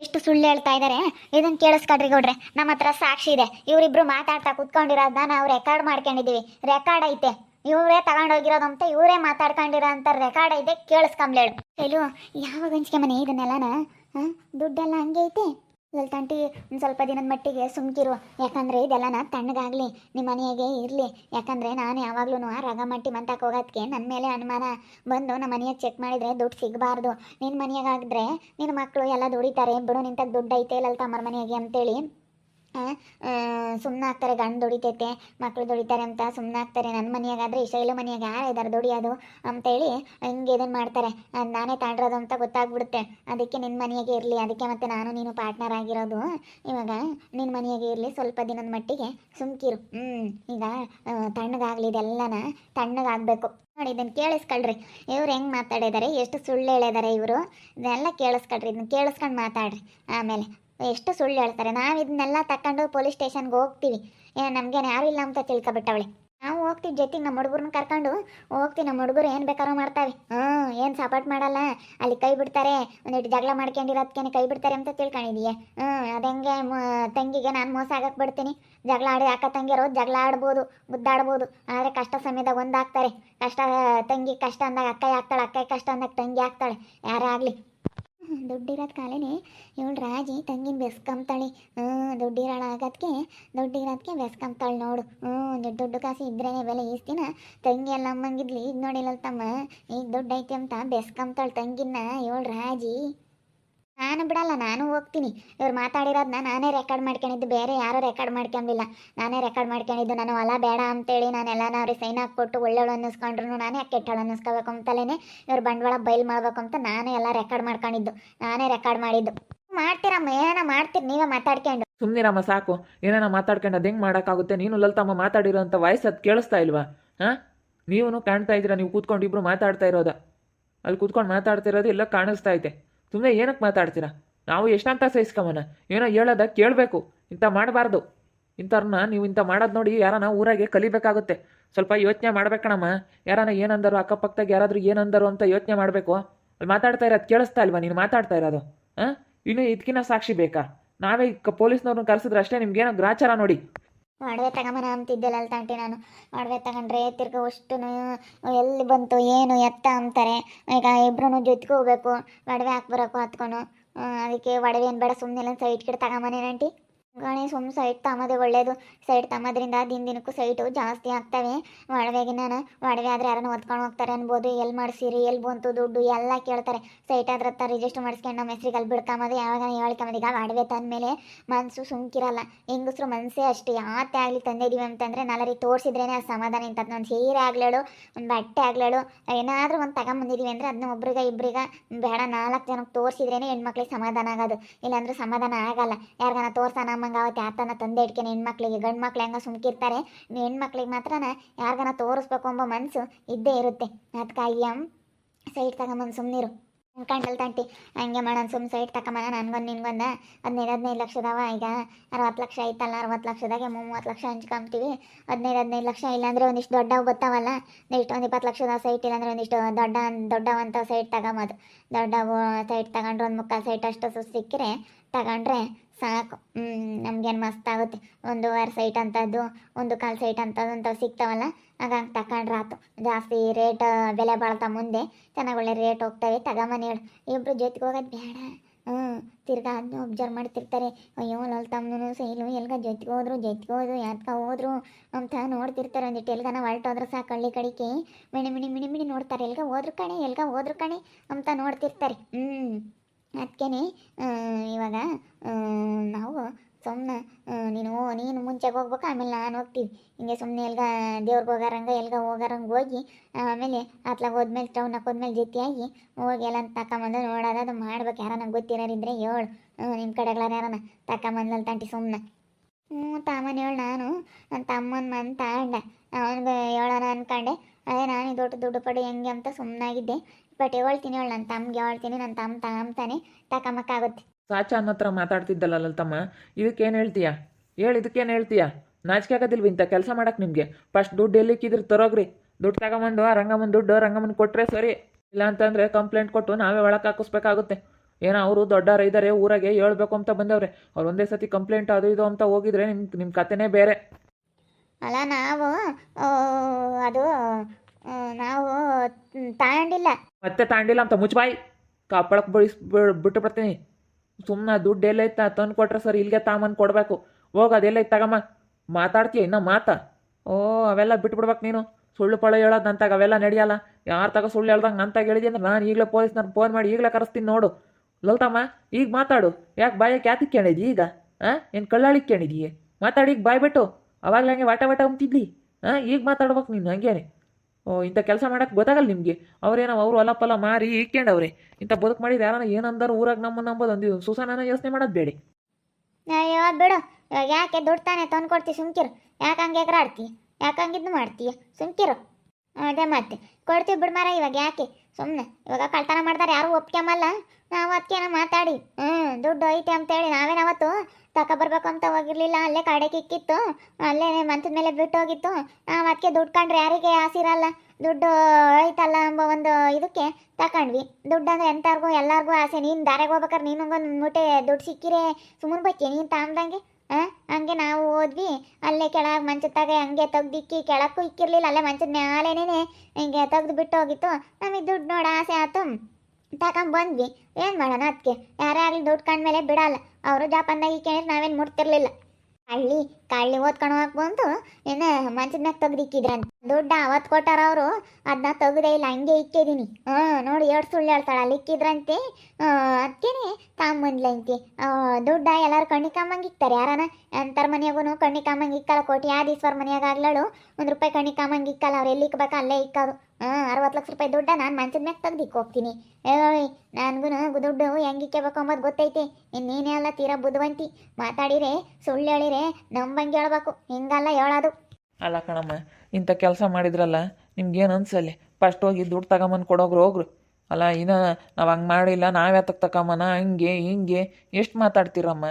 ಎಷ್ಟು ಸುಳ್ಳು ಹೇಳ್ತಾ ಇದ್ದಾರೆ ಇದನ್ನ ಕೇಳಿಸ್ಕೊಡ್ರಿ ಗೌಡ್ರೆ. ನಮ್ಮ ಹತ್ರ ಸಾಕ್ಷಿ ಇದೆ. ಇವರಿಬ್ರು ಮಾತಾಡ್ತಾ ಕುತ್ಕೊಂಡಿರೋದನ್ನ ನಾವು ರೆಕಾರ್ಡ್ ಮಾಡ್ಕೊಂಡಿದೀವಿ. ರೆಕಾರ್ಡ್ ಐತೆ. ಇವರೇ ತಗೊಂಡೋಗಿರೋದು ಅಂತ ಇವರೇ ಮಾತಾಡ್ಕೊಂಡಿರೋ ಅಂತ ರೆಕಾರ್ಡ್ ಐತೆ. ಕೇಳಿಸ್ಕೊಂಬ್ಲೇಳು ಹೇಳು. ಯಾವ ಹಂಚ್ಕೆ ಮನೆ ಇದನ್ನೆಲ್ಲನ? ದುಡ್ಡೆಲ್ಲ ಹಂಗೆ ಐತೆ? ತಂಟಿ ಒಂದು ಸ್ವಲ್ಪ ದಿನದ ಮಟ್ಟಿಗೆ ಸುಮ್ಕಿರು. ಯಾಕಂದ್ರೆ ಇದೆಲ್ಲನ ತಣ್ಣಗಾಗಲಿ ನಿಮ್ಮ ಮನೆಯಾಗೆ ಇರಲಿ. ಯಾಕಂದರೆ ನಾನು ಯಾವಾಗ್ಲೂ ರಗ ಮಟ್ಟಿ ಮಂತಕ್ಕೆ ಹೋಗೋದಕ್ಕೆ ನನ್ನ ಮೇಲೆ ಅನುಮಾನ. ಬಂದು ನಮ್ಮ ಮನೆಯಾಗ ಚೆಕ್ ಮಾಡಿದರೆ ದುಡ್ಡು ಸಿಗಬಾರ್ದು. ನಿನ್ನ ಮನೆಯಾಗಾದ್ರೆ ನಿನ್ನ ಮಕ್ಕಳು ಎಲ್ಲ ದುಡಿತಾರೆ. ಬಿಡು ನಿಂತಾಗ ದುಡ್ಡು ಐತೆ ಲಲಿತಮ್ಮರ ಮನೆಯಾಗೆ ಅಂತೇಳಿ. ಸುಮ್ಮನೆ ಆಗ್ತಾರೆ ಗಂಡು ದುಡಿತೈತೆ ಮಕ್ಕಳು ದುಡಿತಾರೆ ಅಂತ ಸುಮ್ಮನೆ ಆಗ್ತಾರೆ ನನ್ನ ಮನೆಯಾಗಾದ್ರೆ, ಈ ಶೈಲು ಮನೆಯಾಗ ಯಾರು ಇದ್ದಾರೆ ದುಡಿಯೋದು ಅಂತೇಳಿ ಹಿಂಗೆ ಇದನ್ನು ಮಾಡ್ತಾರೆ. ನಾನೇ ತಾಂಡ್ರೋದು ಅಂತ ಗೊತ್ತಾಗ್ಬಿಡುತ್ತೆ. ಅದಕ್ಕೆ ನಿನ್ನ ಮನೆಯಾಗೆ ಇರಲಿ. ಅದಕ್ಕೆ ಮತ್ತೆ ನಾನು ನೀನು ಪಾರ್ಟ್ನರ್ ಆಗಿರೋದು. ಇವಾಗ ನಿನ್ನ ಮನೆಯಾಗೆ ಇರಲಿ. ಸ್ವಲ್ಪ ದಿನದ ಮಟ್ಟಿಗೆ ಸುಮ್ಕಿರು. ಹ್ಞೂ ಈಗ ತಣ್ಣಗಾಗಲಿ ಇದೆಲ್ಲನ ತಣ್ಣಗಾಗಬೇಕು. ನೋಡಿ ಇದನ್ನು ಕೇಳಿಸ್ಕೊಳ್ರಿ. ಇವ್ರು ಹೆಂಗೆ ಮಾತಾಡಿದ್ದಾರೆ ಎಷ್ಟು ಸುಳ್ಳು ಹೇಳಿದ್ದಾರೆ ಇವರು? ಇದನ್ನೆಲ್ಲ ಕೇಳಿಸ್ಕೊಳ್ರಿ. ಇದನ್ನ ಕೇಳಿಸ್ಕೊಂಡು ಮಾತಾಡ್ರಿ. ಆಮೇಲೆ ಎಷ್ಟು ಸುಳ್ಳು ಹೇಳ್ತಾರೆ. ನಾವು ಇದನ್ನೆಲ್ಲ ತಕೊಂಡು ಪೊಲೀಸ್ ಸ್ಟೇಷನ್ಗೆ ಹೋಗ್ತೀವಿ. ಏ, ನಮ್ಗೇನು ಯಾರು ಇಲ್ಲ ಅಂತ ತಿಳ್ಕೊಬಿಟ್ಟವಳೆ. ನಾವು ಹೋಗ್ತೀವಿ ಜೊತೆಗೆ ನಮ್ಮ ಹುಡುಗರನ್ನ ಕರ್ಕೊಂಡು. ಹೋಗ್ತೀವಿ ನಮ್ಮ ಹುಡುಗರು ಏನು ಬೇಕಾದ್ರೂ ಮಾಡ್ತಾವೆ. ಹ್ಞೂ, ಏನು ಸಪೋರ್ಟ್ ಮಾಡಲ್ಲ. ಅಲ್ಲಿ ಕೈ ಬಿಡ್ತಾರೆ. ಒಂದಿಟ್ಟು ಜಗಳ ಮಾಡ್ಕೊಂಡಿರೋದಕ್ಕೇನೆ ಕೈ ಬಿಡ್ತಾರೆ ಅಂತ ತಿಳ್ಕೊಂಡಿದೀಯ. ಹ್ಞೂ ಅದಂಗೆ ತಂಗಿಗೆ ನಾನು ಮೋಸ ಆಗಕ್ಕೆ ಬಿಡ್ತೀನಿ. ಜಗಳ ಆಡಿ ಅಕ್ಕ ತಂಗಿಯರು ಜಗಳ ಆಡ್ಬೋದು ಮುದ್ದಾಡ್ಬೋದು ಆದರೆ ಕಷ್ಟ ಸಮಯದಾಗ ಒಂದಾಗ್ತಾರೆ. ಕಷ್ಟ, ತಂಗಿ ಕಷ್ಟ ಅಂದಾಗ ಅಕ್ಕ ಆಗ್ತಾಳೆ ಅಕ್ಕ ಕಷ್ಟ ಅಂದಾಗ ತಂಗಿ ಆಗ್ತಾಳೆ. ಯಾರೇ ಆಗಲಿ. ದುಡ್ಡಿರೋದು ಕಾಲೇನೆ ಇವಳು ರಾಜಿ ತಂಗಿನ ಬೆಸ್ಕೊಂತಾಳೆ ಹ್ಞೂ ದುಡ್ಡಿರೋಳಾಗದಕ್ಕೆ ದುಡ್ಡಿರೋದಕ್ಕೆ ಬೆಸ್ಕೊಂತಾಳೆ ನೋಡು. ಹ್ಞೂ ದುಡ್ಡು ದುಡ್ಡು ಕಾಸು ಇದ್ರೇನೆ ಬೆಲೆ ಈಸ್ತಿನ. ತಂಗಿ ಎಲ್ಲ ಅಮ್ಮಂಗಿದ್ಲಿ, ಈಗ ನೋಡಿಲ್ಲ ತಮ್ಮ. ಈಗ ದುಡ್ಡು ಐತೆ ಅಂತ ಬೆಸ್ಕೊಂತಾಳೆ ತಂಗಿನ ಇವಳು ರಾಜಿ. ನಾನು ಬಿಡಲ್ಲ, ನಾನು ಹೋಗ್ತೀನಿ. ಇವ್ರು ಮಾತಾಡಿರೋದನ್ನ ನಾನೇ ರೆಕಾರ್ಡ್ ಮಾಡ್ಕೊಂಡಿದ್ದು, ಬೇರೆ ಯಾರೂ ರೆಕಾರ್ಡ್ ಮಾಡ್ಕೊಂಡಿಲ್ಲ. ನಾನೇ ರೆಕಾರ್ಡ್ ಮಾಡ್ಕೊಂಡಿದ್ದು, ನಾನು ಹೊಲ ಬೇಡ ಅಂತೇಳಿ ನಾನೆಲ್ಲ ಅವ್ರಿಗೆ ಸೈನ್ ಹಾಕ್ಕೊಟ್ಟು ಒಳ್ಳೆಯವಳು ಅನ್ನಿಸ್ಕೊಂಡ್ರು ನಾನೇ ಕೆಟ್ಟಳು ಅನ್ನಿಸ್ಕೋಬೇಕು ಅಂತಲೇ ಇವ್ರು ಬಂಡವಾಳ ಬೈಲ್ ಮಾಡಬೇಕು ಅಂತ ನಾನೇ ಎಲ್ಲ ರೆಕಾರ್ಡ್ ಮಾಡ್ಕೊಂಡಿದ್ದು. ನಾನೇ ರೆಕಾರ್ಡ್ ಮಾಡಿದ್ದು. ಮಾಡ್ತೀರಮ್ಮ ಏನ ಮಾಡ್ತೀರಿ, ನೀವೇ ಮಾತಾಡ್ಕೊಂಡು. ಸುಮ್ಮನಿರಮ್ಮ ಸಾಕು. ಏನೋ ಮಾತಾಡ್ಕೊಂಡು ಅದು ಹೆಂಗೆ ಮಾಡೋಕ್ಕಾಗುತ್ತೆ? ನೀನು ಲಲಿತಮ್ಮ ಮಾತಾಡಿರೋಂಥ ವಾಯ್ಸ್ ಅದು ಕೇಳಿಸ್ತಾ ಇಲ್ವಾ? ಹಾಂ? ನೀವು ಕಾಣ್ತಾ ಇದ್ದೀರಾ, ನೀವು ಕೂತ್ಕೊಂಡು ಇಬ್ರು ಮಾತಾಡ್ತಾ ಇರೋದ? ಅಲ್ಲಿ ಕೂತ್ಕೊಂಡು ಮಾತಾಡ್ತಾ ಇರೋದು ಎಲ್ಲ ಕಾಣಿಸ್ತಾ ಐತೆ. ಸುಮ್ಮನೆ ಏನಕ್ಕೆ ಮಾತಾಡ್ತೀರಾ? ನಾವು ಎಷ್ಟಂತ ಸಹಿಸ್ಕೊಂಬನ ಏನೋ ಹೇಳೋದ ಕೇಳಬೇಕು. ಇಂಥ ಮಾಡಬಾರ್ದು. ಇಂಥವ್ರನ್ನ ನೀವು ಇಂಥ ಮಾಡೋದು ನೋಡಿ ಯಾರನ್ನ ಊರಾಗೆ ಕಲಿಬೇಕಾಗುತ್ತೆ. ಸ್ವಲ್ಪ ಯೋಚನೆ ಮಾಡ್ಬೇಕಣಮ್ಮ. ಯಾರನ್ನ ಏನಂದರು, ಅಕ್ಕಪಕ್ಕದಾಗ ಯಾರಾದರೂ ಏನಂದರು ಅಂತ ಯೋಚನೆ ಮಾಡಬೇಕು. ಅಲ್ಲಿ ಮಾತಾಡ್ತಾ ಇರೋದು ಕೇಳಿಸ್ತಾ ಇಲ್ವಾ? ನೀನು ಮಾತಾಡ್ತಾ ಇರೋದು. ಹಾಂ ಇನ್ನು ಇದಕ್ಕಿನ್ನ ಸಾಕ್ಷಿ ಬೇಕಾ? ನಾವೇ ಈಗ ಪೊಲೀಸ್ನವ್ರನ್ನ ಕರೆಸಿದ್ರೆ ಅಷ್ಟೇ ನಿಮ್ಗೇನೋ ಗ್ರಾಚಾರ ನೋಡಿ. ಒಡವೆ ತಗೊಂಬನ ಅಂತಿದ್ದೆಲ್ಲ ತಂಟಿ ನಾನು. ಒಡವೆ ತಗೊಂಡ್ರೆ ತಿರ್ಗ ಅಷ್ಟು ಎಲ್ಲಿ ಬಂತು, ಏನು ಎತ್ತ ಅಂತಾರೆ. ಈಗ ಇಬ್ಬರೂ ಜೊತೆಗೆ ಹೋಗ್ಬೇಕು ಒಡವೆ ಹಾಕ್ಬರಕು ಹತ್ಕೊಂಡು. ಅದಕ್ಕೆ ಒಡವೆ ಏನು ಬೇಡ ಸುಮ್ಮನೆ ಸೈಟ್ ಗಿಡ ತಗೊಂಬನೇ ನಂಟಿ ಗಣಿ ಸುಮ್ಮನೆ ಸೈಟ್ ತಮ್ಮದೇ ಒಳ್ಳೇದು. ಸೈಟ್ ತಮ್ಮದ್ರಿಂದ ದಿನ ದಿನಕ್ಕೂ ಸೈಟು ಜಾಸ್ತಿ ಆಗ್ತವೆ. ಒಡವೆಗಿನ ಒಡವೆ ಆದರೆ ಯಾರನ್ನ ಹೊತ್ಕೊಂಡು ಹೋಗ್ತಾರೆ ಅನ್ಬೋದು. ಎಲ್ಲಿ ಮಾಡಿಸಿರಿ ಎಲ್ಲಿ ಬಂತು ದುಡ್ಡು ಎಲ್ಲ ಕೇಳ್ತಾರೆ. ಸೈಟ್ ಆದ್ರ ಹತ್ರ ರಿಜಿಸ್ಟರ್ ಮಾಡಿಸ್ಕೊಂಡು ನಮ್ಮ ಹೆಸ್ರಿಗೆ ಅಲ್ಲಿ ಬಿಡ್ಕೊಂಬೋದು. ಯಾವಾಗ ಹೇಳ್ಕೊಂಬೋದು. ಈಗ ಒಡವೆ ತಂದಮೇಲೆ ಮನಸ್ಸು ಸುಮ್ಕಿರಲ್ಲ. ಹೆಂಗಸ್ರು ಮನಸ್ಸೇ ಅಷ್ಟೇ. ಯಾತೆ ಆಗಲಿ ತಂದಿದ್ದೀವಿ ಅಂತಂದರೆ ನಾಲ್ವರಿಗೆ ತೋರಿಸಿದ್ರೇ ಆ ಸಮಾಧಾನ ಇಂಥದ್ದು ಒಂದು ಸೀರೆ ಆಗ್ಲೇಳು ಒಂದು ಬಟ್ಟೆ ಆಗ್ಲೇಳು ಏನಾದರೂ ಒಂದು ತಗೊಂಬಂದಿದ್ದೀವಿ ಅಂದರೆ ಅದನ್ನ ಒಬ್ರಿಗೆ ಇಬ್ರಿಗೆ ಬೇಡ ನಾಲ್ಕು ಜನಕ್ಕೆ ತೋರಿಸಿದ್ರೇ ಹೆಣ್ಮಕ್ಳಿಗೆ ಸಮಾಧಾನ ಆಗೋದು. ಇಲ್ಲಾಂದ್ರೆ ಸಮಾಧಾನ ಆಗಲ್ಲ. ಯಾರಿಗಾನ ತೋರ್ಸ ನಮ್ಮಂಗೆ ಅವತ್ತು ಯಾತನ ತಂದೆ ಇಟ್ಕೊಂಡು ಹೆಣ್ಮಕ್ಳಿಗೆ ಗಂಡು ಮಕ್ಳು ಹೆಂಗ ಸುಮ್ಕಿರ್ತಾರೆ. ಹೆಣ್ಮಕ್ಳಿಗೆ ಮಾತ್ರನ ಯಾರಿಗಾನ ತೋರಿಸ್ಬೇಕು ಅಂಬೋ ಮನಸ್ಸು ಇದ್ದೇ ಇರುತ್ತೆ. ಅದಕ್ಕಾಗಿ ಸೈಟ್ ತಗೊಂಬಂದು ಸುಮ್ಮನಿರು ಅನ್ಕೊಂಡಲ್ ತಂಟಿ. ಹಂಗೆ ಮಾಡೋಣ ಸುಮ್ಮ ಸೈಟ್ ತಕೊಂಬಣ ನನಗೊಂದು ನಿನ್ಗೊಂದ ಹದಿನೈದು ಹದಿನೈದು ಲಕ್ಷದವ ಈಗ ಅರವತ್ತು ಲಕ್ಷ ಐತಲ್ಲ, ಅರವತ್ತು ಲಕ್ಷದಾಗೆ ಮೂವತ್ತು ಲಕ್ಷ ಹಂಚ್ಕೊಂತೀವಿ ಹದಿನೈದು ಹದಿನೈದು ಲಕ್ಷ ಇಲ್ಲಾಂದ್ರೆ ಒಂದಿಷ್ಟು ದೊಡ್ಡವು ಗೊತ್ತಾವಲ್ಲ ಇಷ್ಟು ಒಂದು ಇಪ್ಪತ್ತು ಲಕ್ಷದ ಸೈಟ್ ಇಲ್ಲಾಂದ್ರೆ ಒಂದಿಷ್ಟು ದೊಡ್ಡ ದೊಡ್ಡವಂಥ ಸೈಟ್ ತಗೊಂಬೋದು. ದೊಡ್ಡವು ಸೈಟ್ ತಗೊಂಡ್ರೆ ಒಂದು ಮುಕ್ಕಾಲು ಸೈಟ್ ಅಷ್ಟು ಸಿಕ್ಕರೆ ತಗೊಂಡ್ರೆ ಸಾಕು. ಆಗುತ್ತೆ. ವಾರ ಸೈಟ್ ಅಂತದ್ದು, ಒಂದು ಕಾಲು ಸೈಟ್ ಅಂತದ್ದು ಅಂತ ಸಿಗ್ತಾವಲ್ಲ ಆಗ ತಗೊಂಡ್ರೆ ಆತು. ಜಾಸ್ತಿ ರೇಟ್ ಬೆಲೆ ಬಾಳ್ತಾ ಮುಂದೆ, ಚೆನ್ನಾಗಿ ಒಳ್ಳೆ ರೇಟ್ ಹೋಗ್ತವೆ ತಗೊಂಬನಿ ಹೇಳು ಇಬ್ಬರು ಜೊತೆಗೆ ಹೋಗೋದು ಬೇಡ. ಹ್ಞೂ ತಿರ್ಗಾ ಅದನ್ನ ಒಬ್ಸರ್ವ್ ಮಾಡ್ತಿರ್ತಾರೆ. ಅಯ್ಯೋ ಲಲ್ತಮ್ಮನೂ ಸೈಲು ಎಲ್ಗ ಜೊತೆಗೆ ಹೋದ್ರು ಜೊತೆಗೆ ಹೋದ್ರು ಯಾತ್ಕ ಹೋದ್ರು ಅಂತ ನೋಡ್ತಿರ್ತಾರೆ ಒಂದಿಟ್ಟು ಎಲ್ಗನ ಹೊರಟೋದ್ರೆ ಸಾಕು ಹಳ್ಳಿ ಕಡಿಕೆ. ಮಿಣಿ ಮಿಣಿ ಮಿಣಿ ಮಿಣಿ ನೋಡ್ತಾರೆ. ಎಲ್ಗ ಹೋದ್ರು ಕಣೆ, ಎಲ್ಗ ಹೋದ್ರು ಕಣೆ ಅಂತ ನೋಡ್ತಿರ್ತಾರೆ. ಹ್ಞೂ ಅದಕ್ಕೇ ಇವಾಗ ನಾವು ಸುಮ್ಮನೆ ನೀನು ನೀನು ಮುಂಚೆಗೆ ಹೋಗ್ಬೇಕು, ಆಮೇಲೆ ನಾನು ಹೋಗ್ತೀವಿ. ಹಿಂಗೆ ಸುಮ್ಮನೆ ಎಲ್ಗ ದೇವ್ರಿಗೆ ಹೋಗಾರಂಗ, ಎಲ್ಗ ಹೋಗಾರಂಗೆ ಹೋಗಿ, ಆಮೇಲೆ ಅತ್ಲಾಗ ಹೋದ್ಮೇಲೆ ಟೌನಾಗ ಹೋದ್ಮೇಲೆ ಜೊತೆಯಾಗಿ ಹೋಗಿ ಎಲ್ಲ ತಕೊಂಬಂದು ನೋಡೋದು, ಅದು ಮಾಡ್ಬೇಕು. ಯಾರನ್ನ ಗೊತ್ತಿರೋರಿದ್ರೆ ಹೇಳು. ನಿಮ್ಮ ಕಡೆಗಳ ಯಾರನ್ನ ತಕ್ಕಂಬಂದಲ್ಲಿ ತಂಟಿ ಸುಮ್ಮನೆ ಹ್ಞೂ ತಮ್ಮನ ಹೇಳು ನಾನು. ನನ್ನ ತಮ್ಮನ ಮನ್ ತಗೊಂಡೆ ಅವನಿಗೆ ಹೇಳೋಣ ಅಂದ್ಕೊಂಡೆ ಅದೇ ನಾನು ದೊಡ್ಡ ದುಡ್ಡು ಪಡಿ ಹೆಂಗೆ ಅಂತ ಸುಮ್ಮನಾಗಿದ್ದೆ ಬಟ್ ಹೇಳ್ತೀನಿ ಹೇಳು ನನ್ನ ತಮ್ಗೆ ಹೇಳ್ತೀನಿ ನನ್ನ ತಮ್ಮ ತಗೊಂತಾನೆ ಆಗುತ್ತೆ. ಸಾಚ ಅನ್ನೋ ಹತ್ರ ಮಾತಾಡ್ತಿದ್ದಲ್ಲ ಲಲಿತಮ್ಮ ಇದಕ್ಕೇನು ಹೇಳ್ತೀಯಾ? ಹೇಳಿ ಇದಕ್ಕೇನು ಹೇಳ್ತೀಯ? ನಾಚಿಕೆ ಆಗೋದಿಲ್ವ ಇಂಥ ಕೆಲಸ ಮಾಡಕ್ಕೆ ನಿಮಗೆ? ಫಸ್ಟ್ ದುಡ್ಡು ಎಲ್ಲಿಕ್ಕಿದ್ರೆ ತರೋಗ್ರಿ. ದುಡ್ಡು ತಗೊಂಬಂದು ಆ ರಂಗಮ್ಮನ ದುಡ್ಡು ರಂಗಮ್ಮನ ಕೊಟ್ಟರೆ ಸರಿ. ಇಲ್ಲ ಅಂತಂದರೆ ಕಂಪ್ಲೇಂಟ್ ಕೊಟ್ಟು ನಾವೇ ಒಳಗೆ ಹಾಕಿಸ್ಬೇಕಾಗುತ್ತೆ. ಏನೋ ಅವರು ದೊಡ್ಡವ್ರ ಇದ್ದಾರೆ ಊರಾಗೆ ಹೇಳ್ಬೇಕು ಅಂತ ಬಂದವ್ರೆ. ಅವ್ರು ಒಂದೇ ಸತಿ ಕಂಪ್ಲೇಂಟ್ ಅದು ಇದು ಅಂತ ಹೋಗಿದ್ರೆ ನಿಮ್ಮ ನಿಮ್ಮ ಕತೆನೇ ಬೇರೆ. ಅಲ್ಲ ನಾವು ಅದು ನಾವು ತಾಂಡಿಲ್ಲ ಮತ್ತೆ ತಾಂಡಿಲ್ಲ ಅಂತ ಮುಚ್ಚಬಾಯಿ ಕಾಪಾಡಕ್ ಬಡಿಸ್ ಬಿಟ್ಟು ಬರ್ತೀನಿ ಸುಮ್ಮನೆ ದುಡ್ಡು ಎಲ್ಲೈತ ತಂದು ಕೊಟ್ರೆ ಸರ್ ಇಲ್ಲಿಗೆ ತಾಮನ್ ಕೊಡಬೇಕು. ಹೋಗ ಅದೆಲ್ಲೈತ್ ತಗಮ್ಮ. ಮಾತಾಡ್ತೀಯ ಇನ್ನ ಮಾತಾ? ಓ, ಅವೆಲ್ಲ ಬಿಟ್ಟು ಬಿಡ್ಬೇಕು ನೀನು. ಸುಳ್ಳು ಪಳ ಹೇಳೋದು ನಂತಾಗ ಅವೆಲ್ಲ ನಡೆಯಲ್ಲ ಯಾರು ತಗ ಸುಳ್ಳು ಹೇಳ್ದಂಗೆ ನಂತಾಗ ಹೇಳಿದೆ ಅಂದ್ರೆ ನಾನು ಈಗಲೇ ಪೊಲೀಸ್ನವ್ರು ಫೋನ್ ಮಾಡಿ ಈಗಲೇ ಕರೆಸ್ತೀನಿ ನೋಡು. ಲಲ್ತಮ್ಮ, ಈಗ ಮಾತಾಡು. ಯಾಕೆ ಬಾಯಕ್ಕೆ ಯಾತಕ್ಕೆ ಕೇಳಿದ್ವಿ ಈಗ? ಹಾಂ ಏನು ಕಳ್ಳಾಳಿ ಕೇಳಿದೀಯ? ಮಾತಾಡಿ, ಈಗ ಬಾಯ್ ಬಿಟ್ಟು. ಅವಾಗಲೇ ಹಂಗೆ ವಾಟ ವಾಟ ಅಂತಿದ್ಲಿ ಹಾಂ ಈಗ ಮಾತಾಡ್ಬೇಕು ನೀನು, ಹಂಗೇನೆ. ಇಂಥ ಕೆಲಸ ಮಾಡೋಕ್ಕೆ ಗೊತ್ತಾಗಲ್ಲ ನಿಮಗೆ. ಅವ್ರೇನೋ ಅವ್ರು ಪಲ ಮಾರಿ ಇಕ್ಕೊಂಡವ್ರೆ ಇಂಥ ಬದುಕು ಮಾಡಿದ ಯಾರನ್ನ ಏನಂದಾರು ಊರಾಗ ನಮ್ಮ ನಂಬೋದು ಅಂದಿದ್ದು ಸುಸಾನ ಯೋಚನೆ ಮಾಡೋದು ಬೇಡಿ. ಬಿಡು. ಯಾಕೆ ದುಡ್ಡು ತಾನೇ ತಂದು ಕೊಡ್ತೀವಿ ಸುಮ್ಕಿರು. ಯಾಕೆ ಹಂಗೆ ಎಕರಾಡ್ತಿ ಯಾಕೆ ಹಂಗಿದ್ದು ಮಾಡ್ತೀಯ ಸುಮ್ಕಿರು. ಅದೇ ಮತ್ತೆ. ಕೊಡ್ತೀವಿ ಬಿಡ್ಮಾರ ಇವಾಗ ಯಾಕೆ? ಸುಮ್ಮನೆ ಇವಾಗ ಕಳ್ತನ ಮಾಡ್ತಾರೆ ಯಾರು ಒಪ್ಕೊಂಬಲ್ಲ ನಾವು ಅದಕ್ಕೇನ ಮಾತಾಡಿ. ಹ್ಞೂ ದುಡ್ಡು ಐತೆ ಅಂತೇಳಿ ನಾವೇನು ಅವತ್ತು ತಗೊಬರ್ಬೇಕು ಅಂತ ಹೋಗಿರ್ಲಿಲ್ಲ. ಅಲ್ಲೇ ಕಡೆಗೆ ಇಕ್ಕಿತ್ತು ಅಲ್ಲೇ ಮಂತದ ಮೇಲೆ ಬಿಟ್ಟು ಹೋಗಿತ್ತು. ನಾವು ಅದಕ್ಕೆ ದುಡ್ಡು ಕಂಡ್ರೆ ಯಾರಿಗೆ ಆಸಿರಲ್ಲ. ದುಡ್ಡು ಐತಲ್ಲ ಎಂಬ ಒಂದು ಇದಕ್ಕೆ ತಗೊಂಡ್ವಿ ದುಡ್ಡು ಅಂದ್ರೆ ಎಂಥವ್ರಿಗೂ ಎಲ್ಲರಿಗೂ ಆಸೆ. ನೀನು ದಾರಿಗೆ ಹೋಗ್ಬೇಕಾದ್ರೆ ನೀನೊಂದು ಮೂಟೆ ದುಡ್ಡು ಸಿಕ್ಕಿರೆ. ಸುಮ್ಮನೆ ಬಚ್ಚಿ ನೀನು ತಾಂಬ್ದಂಗೆ ಹಂಗೆ ನಾವು ಹೋದ್ವಿ. ಅಲ್ಲೇ ಕೆಳಗೆ ಮಂಚದಾಗ ಹಂಗೆ ತೆಗ್ದಿಕ್ಕಿ ಕೆಳಕ್ಕೂ ಇಕ್ಕಿರ್ಲಿಲ್ಲ. ಅಲ್ಲೇ ಮಂಚದ ಮ್ಯಾಲೇನೇ ಹಿಂಗೆ ತೆಗ್ದು ಬಿಟ್ಟು ಹೋಗಿತ್ತು. ನಮಗೆ ದುಡ್ಡು ನೋಡ ಆಸೆ ಆಯ್ತು ತಗೊಂಬಂದ್ವಿ ಏನು ಮಾಡೋಣ ಅದಕ್ಕೆ ಯಾರೇ ಆಗಲಿ ದುಡ್ಡು ಕಂಡ್ಮೇಲೆ ಬಿಡಲ್ಲ. ಅವರು ಜಾಪಂದಾಗ ಇಕ್ಕಿದ್ರೆ ನಾವೇನು ಮುಟ್ತಿರ್ಲಿಲ್ಲ. ಕಳ್ಳಿ ಕಳ್ಳಿ ಓದ್ಕೊಂಡು ಹೋಗಕ್ ಬಂದು ಏನು ಮಂಚದ ಮ್ಯಾಗ ತೆಗ್ದಿಕ್ಕಿದ್ರಂತ ದುಡ್ಡು ಅವತ್ತು ಕೊಟ್ಟಾರ ಅವರು ಅದನ್ನ ತೆಗ್ದೇ ಇಲ್ಲ, ಹಂಗೆ ಇಕ್ಕಿದೀನಿ. ಹಾಂ, ನೋಡಿ ಎರಡು ಸುಳ್ಳು ಹೇಳ್ತಾಳ, ಅಲ್ಲಿ ಇಕ್ಕಿದ್ರಂತೆ. ಅದಕ್ಕೇನೆ ತಾಂಬಂದ್ಲಂತೆ ದುಡ್ಡ ಎಲ್ಲರೂ ಕಣ್ಣಿ ಇಕ್ತಾರೆ. ಯಾರನ ಅಂತರ ಮನೆಯಾಗೂ ಕಣ್ಣಿ ಕಾಮಂಗೆ ಇಕ್ಕಲ್ಲ, ಕೋಟಿ ಆದೀಶ್ವರ ಮನೆಯಾಗ ಆಗ್ಲಾಳು ಒಂದು ರೂಪಾಯಿ ಕಣ್ಣಿ ಕಾಮಂಗೆ ಇಕ್ಕಲ್ಲ, ಅವ್ರು ಎಲ್ಲಿ ಇಕ್ಕಬೇಕು ಅಲ್ಲೇ ಇಕ್ಕೋದು. ಹಾಂ, ಅರವತ್ತು ಲಕ್ಷ ರೂಪಾಯಿ ದುಡ್ಡ ನಾನು ಮಂಚದ ಮ್ಯಾಗ ತೆಗ್ದಿಕ್ಕೆ ಹೋಗ್ತೀನಿ ಏಯ್ ನನಗೂ ದುಡ್ಡು ಹೆಂಗೆ ಇಕ್ಕಬೇಕು ಅಂಬೋದು ಗೊತ್ತೈತಿ. ಇನ್ನೇನೇ ಅಲ್ಲ ತೀರಾ ಬುದ್ಧಿವಂತಿ ಮಾತಾಡಿರೆ, ಸುಳ್ಳು ಹೇಳಿರೆ ನಂಬಂಗೆ ಹೇಳ್ಬೇಕು. ಹಿಂಗಲ್ಲ ಹೇಳೋದು. ಅಲ್ಲ ಕಣಮ್ಮ, ಇಂಥ ಕೆಲಸ ಮಾಡಿದ್ರಲ್ಲ ನಿಮ್ಗೇನು ಅನ್ಸಲ್ಲಿ? ಫಸ್ಟ್ ಹೋಗಿ ದುಡ್ಡು ತಗೊಂಬಂದು ಕೊಡೋಗ್ರು ಹೋಗ್ರು. ಅಲ್ಲ, ಇನ್ನು ನಾವು ಹಂಗೆ ಮಾಡಿಲ್ಲ, ನಾವು ಯಾತಕ್ಕೆ ತಗೊಂಬನ? ಹಂಗೆ, ಹಿಂಗೆ. ಎಷ್ಟು ಮಾತಾಡ್ತೀರಮ್ಮ?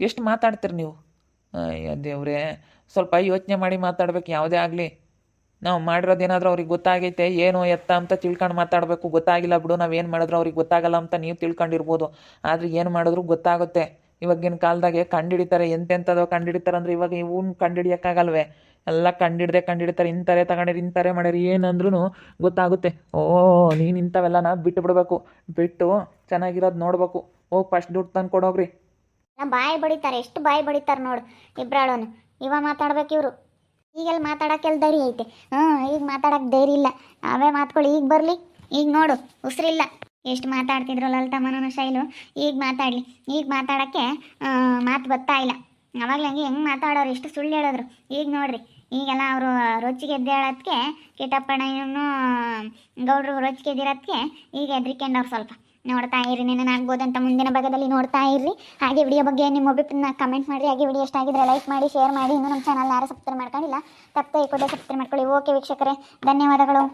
ಎಷ್ಟು ಮಾತಾಡ್ತೀರಿ ನೀವು? ಅಯ್ಯೋ ದೇವ್ರೇ, ಸ್ವಲ್ಪ ಯೋಚನೆ ಮಾಡಿ ಮಾತಾಡ್ಬೇಕು, ಯಾವುದೇ ಆಗಲಿ. ನಾವು ಮಾಡಿರೋದೇನಾದ್ರೂ ಅವ್ರಿಗೆ ಗೊತ್ತಾಗೈತೆ, ಏನು ಎತ್ತ ಅಂತ ತಿಳ್ಕೊಂಡು ಮಾತಾಡಬೇಕು. ಗೊತ್ತಾಗಿಲ್ಲ ಬಿಡು ನಾವೇನು ಮಾಡಿದ್ರು ಅವ್ರಿಗೆ ಗೊತ್ತಾಗಲ್ಲ ಅಂತ ನೀವು ತಿಳ್ಕೊಂಡಿರ್ಬೋದು. ಆದರೆ ಏನು ಮಾಡಿದ್ರು ಗೊತ್ತಾಗುತ್ತೆ. ಇವಾಗಿನ ಕಾಲದಾಗೆ ಕಂಡಿಡಿತಾರೆ ಎಂತೆಂಥದೋ ಕಂಡಿಡಿತಾರೆ ಅಂದ್ರೆ ಇವಾಗ ಇವನ್ ಕಂಡಿಡಿಯೋಕ್ಕಾಗಲ್ವೇ? ಎಲ್ಲ ಕಂಡಿಡ್ದೆ ಕಂಡಿಡ್ತಾರೆ, ಇಂತಾರೆ ತಗೊಂಡಿರಿ, ಇಂತಾರೆ ಮಾಡಿರಿ ಏನಂದ್ರೂ ಗೊತ್ತಾಗುತ್ತೆ. ಓ, ನೀನು ಇಂಥವೆಲ್ಲನ ಬಿಟ್ಟು ಬಿಡಬೇಕು ಬಿಟ್ಟು ಚೆನ್ನಾಗಿರೋದು ನೋಡ್ಬೇಕು. ಹೋಗಿ ಫಸ್ಟ್ ದುಡ್ಡು ತಂದು ಕೊಡೋಗ್ರಿ. ಬಾಯಿ ಬಡಿತಾರೆ, ಎಷ್ಟು ಬಾಯಿ ಬಡಿತಾರೆ ನೋಡು ಇಬ್ರಾಳನು. ಇವ ಮಾತಾಡ್ಬೇಕು ಇವರು. ಈಗೆಲ್ಲ ಮಾತಾಡೋಕ್ಕೆಲ್ಲ ಧೈರ್ಯ ಐತೆ? ಹ್ಞೂ ಈಗ ಮಾತಾಡೋಕೆ ಧೈರ್ಯ ಇಲ್ಲ. ನಾವೇ ಮಾತ್ಕೊಳ್ಳಿ, ಈಗ ಬರಲಿ, ಈಗ ನೋಡು, ಉಸಿರಿಲ್ಲ. ಎಷ್ಟು ಮಾತಾಡ್ತಿದ್ರು ಲಲಿತಾ ಮನೋನ ಶೈಲು? ಈಗ ಮಾತಾಡಲಿ. ಈಗ ಮಾತಾಡೋಕ್ಕೆ ಮಾತು ಬರ್ತಾ ಇಲ್ಲ. ಅವಾಗಲೇ ಹಂಗೆ ಹೆಂಗೆ ಮಾತಾಡೋರು? ಎಷ್ಟು ಸುಳ್ಳು ಹೇಳಿದ್ರು. ಈಗ ನೋಡ್ರಿ. ಈಗೆಲ್ಲ ಅವರು ರೊಚ್ಚಿಗೆ ಎದ್ದೇಳೋದಕ್ಕೆ ಕಿಟ್ಟಪ್ಪಣ್ಣನು ಗೌಡ್ರು ರೊಚ್ಚಿಗೆ ಎದ್ದಿರೋದಕ್ಕೆ ಈಗ ಎದ್ರಿಕೊಂಡವ್ರು ಸ್ವಲ್ಪ. ನೋಡ್ತಾ ಇರಿ ನೆನ ಅಂತ ಮುಂದಿನ ಭಾಗದಲ್ಲಿ ನೋಡ್ತಾ ಇರ್ರಿ. ಹಾಗೆ ವಿಡಿಯೋ ಬಗ್ಗೆ ನಿಮ್ಮ ಅಭಿಪ್ರಾಯ ಕಮೆಂಟ್ ಮಾಡಿರಿ. ಹಾಗೆ ವಿಡಿಯೋ ಇಷ್ಟ ಆಗಿದ್ರೆ ಲೈಕ್ ಮಾಡಿ ಶೇರ್ ಮಾಡಿ. ಇನ್ನೂ ನಮ್ಮ ಚಾನಲ್ ಯಾರು ಸಬ್ಸ್ಕ್ರೈಬ್ ಮಾಡ್ಕೊಂಡಿಲ್ಲ, ತಪ್ಪದೆ ಈ ಕೂಡಲೇ ಸಬ್ಸ್ಕ್ರೈಬ್ ಮಾಡ್ಕೊಳ್ಳಿ. ಓಕೆ ವೀಕ್ಷಕರೇ. ಧನ್ಯವಾದಗಳು.